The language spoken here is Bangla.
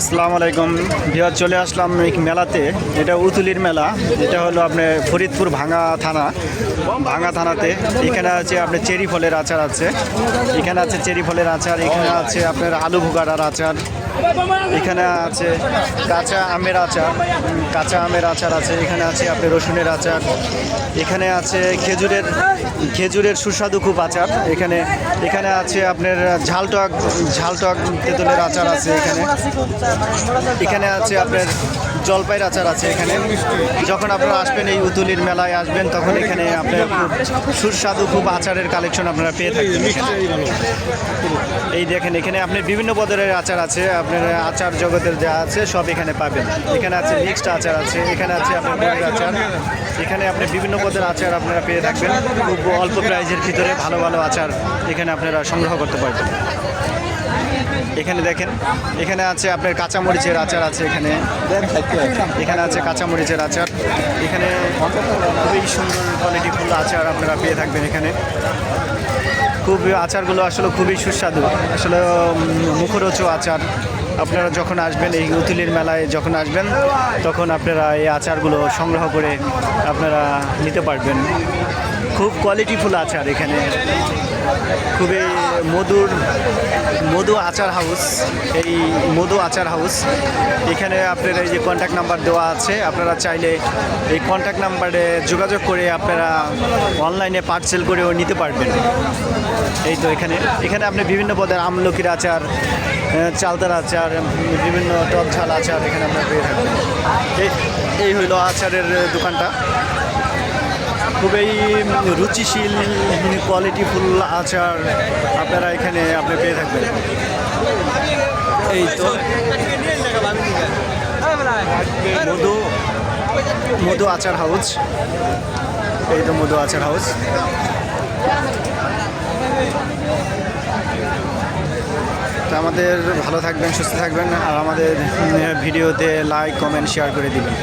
আসসালামু আলাইকুম। বিহার চলে আসলাম এই মেলাতে। এটা উতুলির মেলা। এটা হলো আপনার ফরিদপুর ভাঙা থানা। ভাঙা থানাতে। এখানে আছে আপনার চেরি ফলের আচার আছে। এখানে আছে চেরি ফলের আচার। এখানে আছে আপনার আলু ভুগাড়ার আচার। এখানে আছে কাঁচা আমের আচার। কাঁচা আমের আচার আছে। এখানে আছে আপনার রসুনের আচার। এখানে আছে খেজুরের খেজুরের সুস্বাদু খুব আচার। এখানে এখানে আছে আপনার ঝালটক ঝালটক তেঁতুলের আচার আছে এখানে। এখানে আছে আপনার জলপাইয়ের আচার আছে এখানে। যখন আপনারা আসবেন এই উতুলির মেলায় আসবেন, তখন এখানে আপনার সুস্বাদু, খুব আচারের কালেকশন আপনারা পেয়ে থাকবেন এই দেখেন, এখানে আপনি বিভিন্ন পদের আচার আছে, আপনার আচার জগতের যা আছে সব এখানে পাবেন। এখানে আছে মিক্সড আচার আছে, এখানে আছে আপনার বড়ির আচার। এখানে আপনি বিভিন্ন পদের আচার আপনারা পেয়ে থাকবেন। খুব অল্প প্রাইজের ভিতরে ভালো ভালো আচার এখানে আপনারা সংগ্রহ করতে পারবেন। এখানে দেখেন, এখানে আছে আপনার কাঁচামরিচের আচার আছে এখানে। এখানে আছে কাঁচামরিচের আচার। এখানে খুবই সুন্দর কোয়ালিটি ফুল আচার আপনারা পেয়ে থাকবেন এখানে। খুব আচারগুলো আসলে খুবই সুস্বাদু। আসলে মুখরোচ আচার। আপনারা যখন আসবেন এই উতুলির মেলায় যখন আসবেন, তখন আপনারা এই আচারগুলো সংগ্রহ করে আপনারা নিতে পারবেন। খুব কোয়ালিটিফুল আচার এখানে। খুবই মধুর, মধু আচার হাউস এই মধু আচার হাউস এখানে আপনার এই যে কন্ট্যাক্ট নাম্বার দেওয়া আছে, আপনারা চাইলে এই কন্ট্যাক্ট নাম্বারে যোগাযোগ করে আপনারা অনলাইনে পার্সেল করেও নিতে পারবেন। এই তো এখানে এখানে আপনি বিভিন্ন পদের আমলকির আচার চালতার আচার উম, বিভিন্ন টক ঝাল আচার এখানে আপনার পেয়ে এই এই হইল আচারের দোকানটা। খুবই রুচিশীল কোয়ালিটিফুল আচার আপনারা এখানে আপনি পেয়ে থাকবেন। এই তো। মধু মধু আচার হাউস। এই তো মধু আচার হাউস। আমাদের ভালো থাকবেন সুস্থ থাকবেন আর আমাদের ভিডিওতে লাইক কমেন্ট শেয়ার করে দিবেন।